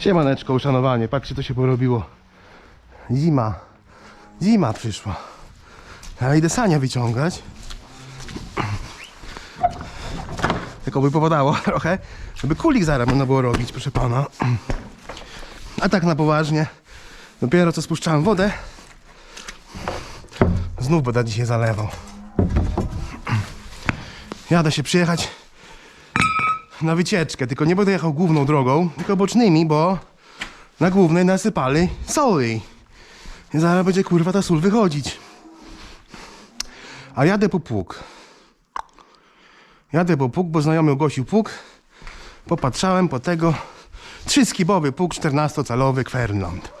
Siemaneczko, uszanowanie. Patrzcie, co się porobiło. Zima. Zima przyszła. Ale idę sania wyciągać. Tylko by popadało trochę, żeby kulik zaraz można było robić, proszę pana. A tak na poważnie. Dopiero co spuszczałem wodę, znów będę dzisiaj zalewał. Jadę się przyjechać na wycieczkę, tylko nie będę jechał główną drogą, tylko bocznymi, bo na głównej nasypali soli. I zaraz będzie kurwa ta sól wychodzić. A jadę po pług. Jadę po pług, bo znajomy ogłosił pług. Popatrzałem po tego. Trzy skibowy pług 14-calowy Kwernland.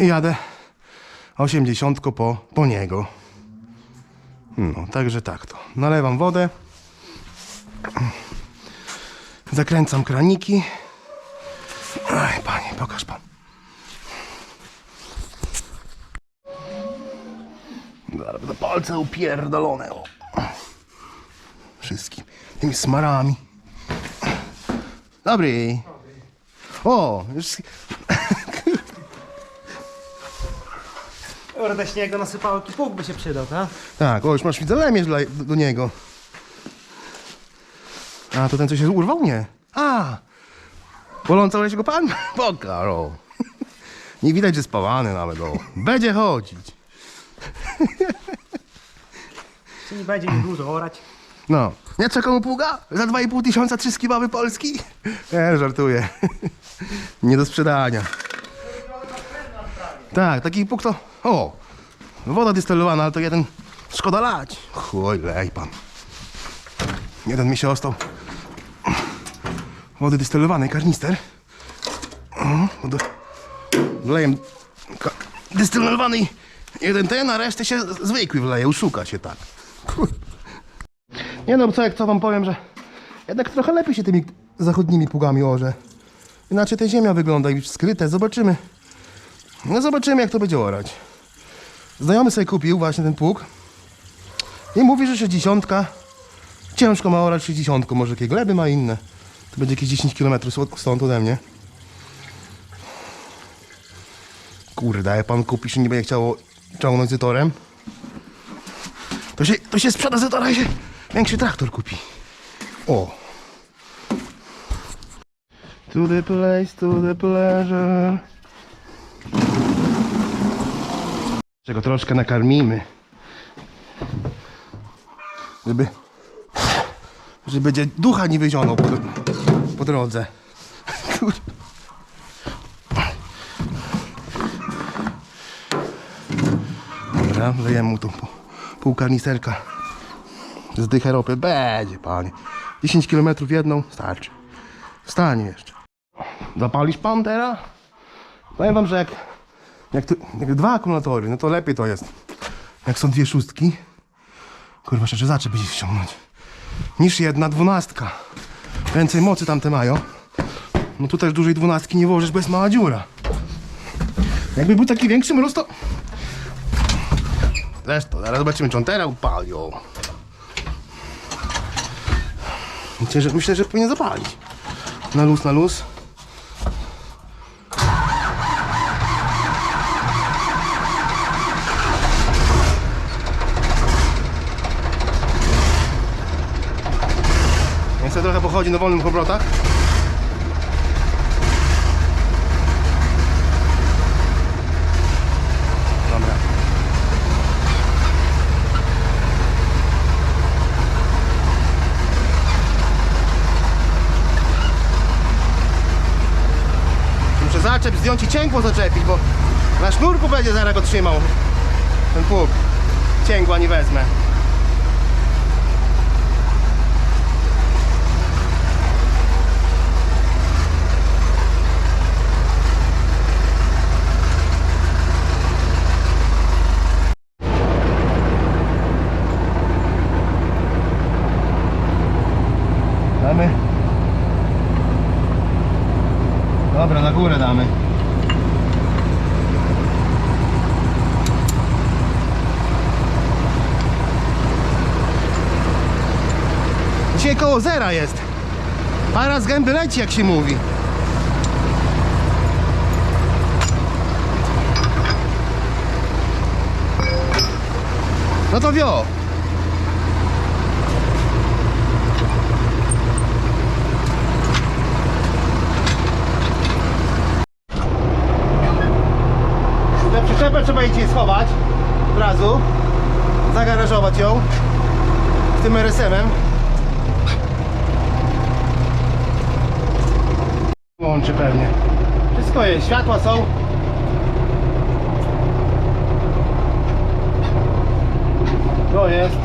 I jadę 80 po, po niego. No, także tak to. Nalewam wodę. Zakręcam kraniki. Aj, panie, pokaż pan. Zaraz będę palce upierdolone. O. Wszystkim. Tymi smarami. Dobry. O, już... Kurde, śniegu nasypało, pług by się przydał, tak? Tak, o, już masz widzę lemierz dla, do niego. A, to ten, co się urwał? Nie. A! Boląca się go pan? Pokaż, o. Nie widać, że spawany nawet, o. Będzie chodzić. Czy nie będzie mi dużo orać? No. Nie trzeba komu pługa? Za 2,5 tysiąca trzy skibawy Polski? Nie, żartuję. Nie do sprzedania. Tak, taki pług to... O! Woda dystylowana, ale to jeden... Szkoda lać. Chuj, lej pan. Jeden mi się ostał. Wody dystylowanej, karnister. Wlejem dystylowanej jeden ten, a resztę się zwykły wleje, uszuka się tak. Nie no, co jak co wam powiem, że jednak trochę lepiej się tymi zachodnimi pługami orze. Inaczej ta ziemia wygląda i skryte, zobaczymy. No zobaczymy jak to będzie orać. Znajomy sobie kupił właśnie ten pług i mówi, że 60 ciężko ma orać 60, może jakie gleby ma inne. Będzie jakieś 10 km stąd ode mnie. Kurde, jak pan kupisz i nie będzie chciało ciągnąć z torem, to się, to się sprzeda z tora i się większy traktor kupi. O! To the place, to the pleasure. Czego troszkę nakarmimy. Żeby... Żeby ducha nie wyzionął po, po drodze. Dobra, lejemy mu tu pół, karnisterka. Z dychę ropy. Będzie, panie. 10 km jedną starczy. Stanie jeszcze. Zapalisz pan teraz? Powiem wam, że jak, jak, tu, jak dwa akumulatory, no to lepiej to jest. Jak są dwie szóstki, kurwa, szczerze zaczep będzie ściągnąć. Niż jedna dwunastka. Więcej mocy tamte mają. No tu też dużej dwunastki nie włożysz, jest mała dziura. Jakby był taki większy mróz, to... Zresztą, zaraz zobaczymy, czy on teraz upali, o. Myślę, że, myślę, że powinien zapalić. Na luz, na luz. Pochodzi na wolnych obrotach. Dobra. Muszę zaczep zdjąć i cięgło zaczepić, bo na sznurku będzie zaraz go trzymał ten pług. Cięgła nie wezmę. Damy. Dobra, na górę damy. Dzisiaj koło zera jest. Para z gęby leci, jak się mówi. No to wio. Tę przyczepę trzeba jej schować od razu. Zagarażować ją tym RSM-em. Łączy pewnie. Wszystko jest, światła są. To jest.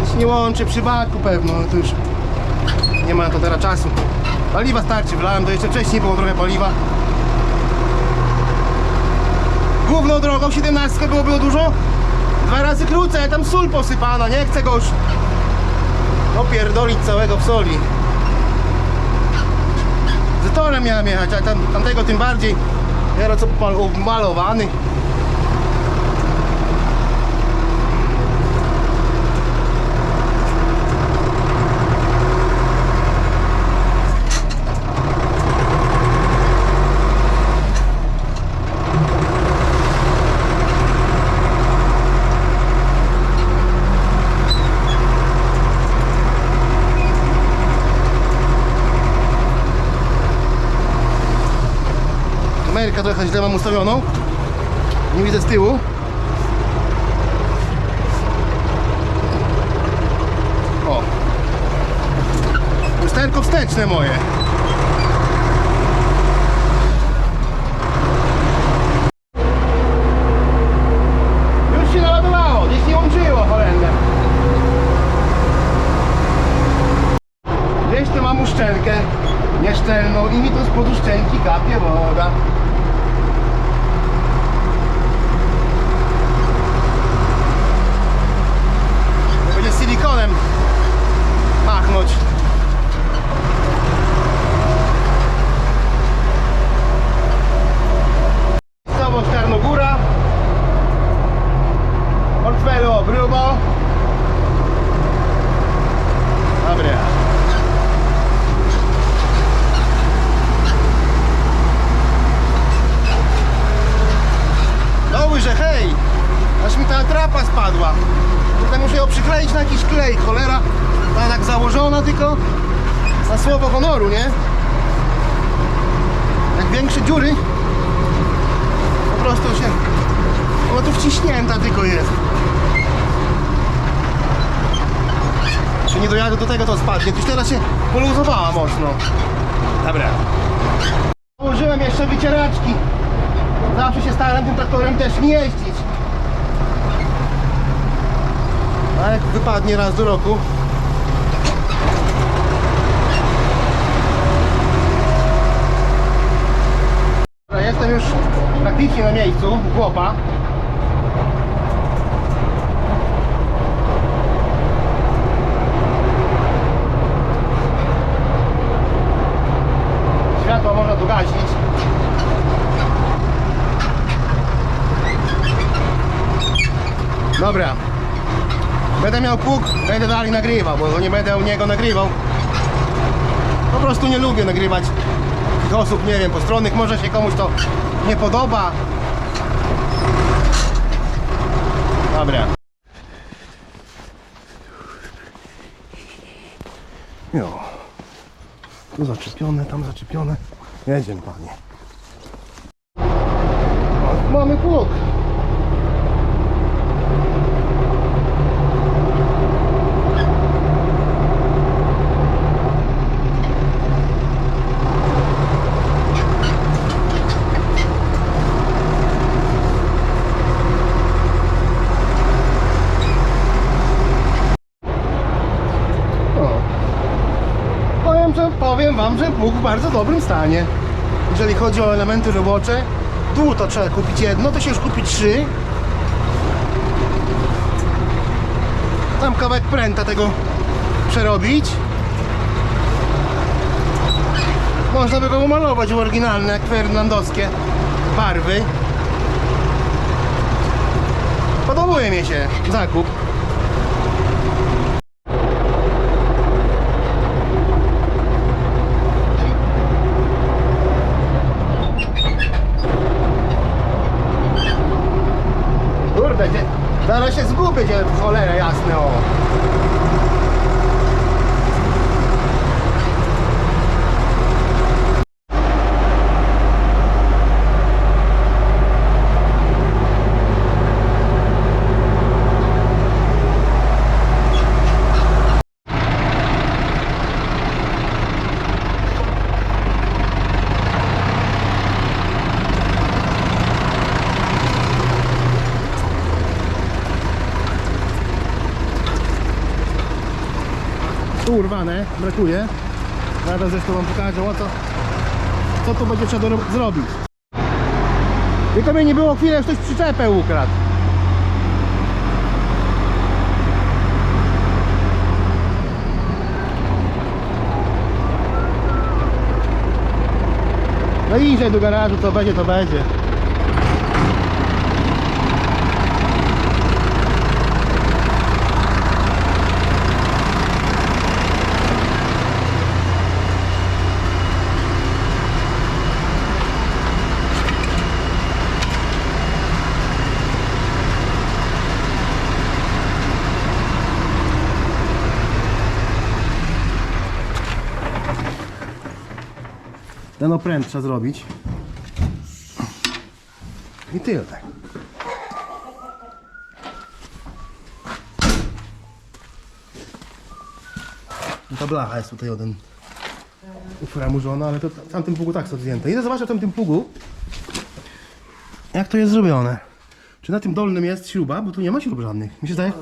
Jeśli nie łączy przy baku pewno, no to już nie ma to teraz czasu. Paliwa starczy, wlałem to jeszcze wcześniej było trochę paliwa. Główną drogą 17 było było dużo. Dwa razy krócej, tam sól posypana, nie chcę go już opierdolić całego w soli. Z torem miałem jechać, a tam, tamtego tym bardziej. Teraz co mal- malowany. Ameryka trochę źle mam ustawioną. Nie widzę z tyłu. O. Lusterko wsteczne moje. Uszczelkę nieszczelną i mi tu z podu kapie woda. ночь. Słowo honoru, nie? Jak większe dziury, po prostu się... Ona tu wciśnięta tylko jest. Czy nie dojadę do tego, to spadnie. Już teraz się poluzowała mocno. Dobra. Użyłem jeszcze wycieraczki. Zawsze się staram tym traktorem też nie jeździć. A jak wypadnie raz do roku. Jestem już praktycznie na miejscu, chłopa. Światło można tu gasić. Dobra. Będę miał pług, będę dalej nagrywał, bo nie będę u niego nagrywał. Po prostu nie lubię nagrywać tych osób, nie wiem, postronnych. Może się komuś to nie podoba. Dobra. Jo. Tu zaczepione, tam zaczepione. Jedziemy, panie. Mamy pług. O. Powiem, że, powiem wam, że pług w bardzo dobrym stanie. Jeżeli chodzi o elementy robocze, tu to trzeba kupić jedno, to się już kupi trzy. Tam kawałek pręta tego przerobić. Można by go umalować w oryginalne, jak fernandowskie barwy. Podobuje mi się zakup. będzie cholera jasne o. Tu urwane, brakuje. Zaraz zresztą wam pokażę o co, co tu będzie trzeba zrobić. Tylko mnie nie było chwilę, już ktoś przyczepę ukradł. No idzie do garażu, co będzie, to będzie. Ten opręt trzeba zrobić. I tyle. No Ta blacha jest tutaj jeden uframurzona, ale to tamtym pługu tak są zdjęte. Idę zobaczę w tamtym pługu, jak to jest zrobione. Czy na tym dolnym jest śruba? Bo tu nie ma śrub żadnych. Mi się zdaje?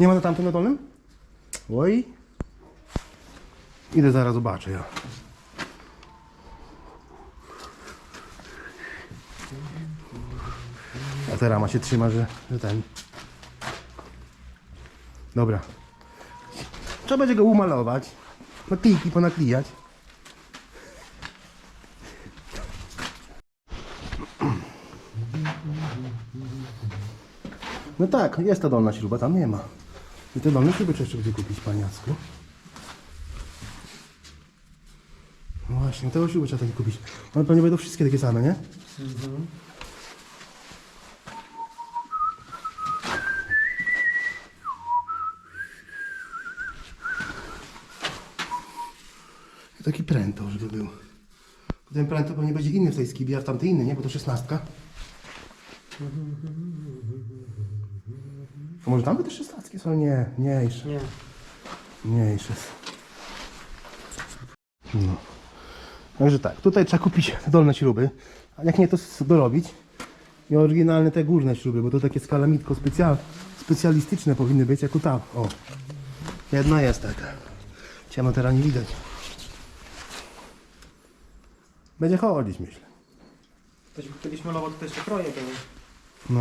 Nie ma na tamtym na dolnym? Oj. Idę zaraz zobaczę ja. A ta rama się trzyma, że, że ten. Dobra. Trzeba będzie go umalować. Naklejki ponaklijać. No tak, jest ta dolna śruba, tam nie ma. I te dolne śruby trzeba jeszcze będzie kupić, paniacku. No właśnie, te śruby trzeba takie kupić. One pewnie będą wszystkie takie same, nie? I taki pręto, żeby był. Ten pręto pewnie będzie inny w tej skibie, a w tamtej inny, nie? Bo to szesnastka. A może tam by te szesnastki są? Nie, mniejsze. Nie. Mniejsze. No. Także tak, tutaj trzeba kupić te dolne śruby, a jak nie to dorobić. I oryginalne te górne śruby, bo to takie skalamitko specjal, specjalistyczne powinny być, jak tu tam. O, jedna jest taka. Ciemno teraz nie widać. Będzie chodzić, myślę. Ktoś kiedyś malował tutaj jeszcze kroje były. No.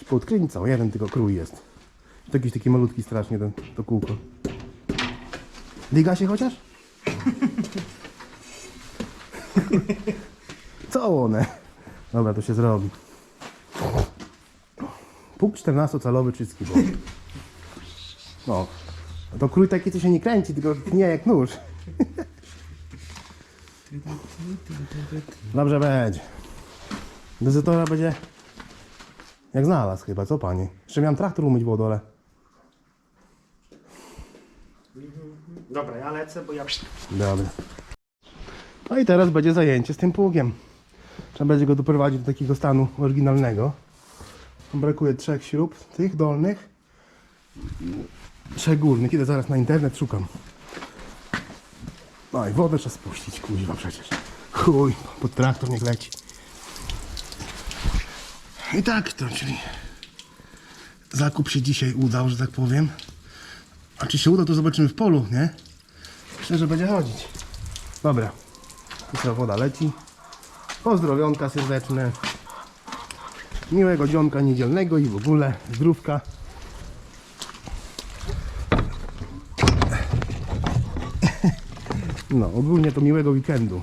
Spód kręcał, jeden tylko krój jest. To jakiś taki malutki strasznie ten, to kółko. Liga się chociaż? Co one? Dobra, to się zrobi. Puk 14-calowy czystki. No. To krój taki to się nie kręci, tylko nie jak nóż. Dobrze będzie. Dezytora będzie jak znalazł chyba, co panie? Jeszcze miałem traktor umyć w dole. Dobra, ja lecę, bo ja... Dobra. No i teraz będzie zajęcie z tym pługiem. Trzeba będzie go doprowadzić do takiego stanu oryginalnego. Brakuje trzech śrub, tych dolnych. Trzech górnych. Idę zaraz na internet, szukam. No i wodę trzeba spuścić, kuźwa przecież. Chuj, pod traktor niech leci. I tak to, czyli zakup się dzisiaj udał, że tak powiem. A czy się uda, to zobaczymy w polu, nie? Myślę, że będzie chodzić. Dobra. Tu sobie woda leci. Pozdrowionka serdeczne. Miłego dzionka niedzielnego i w ogóle zdrówka. No, ogólnie to miłego weekendu.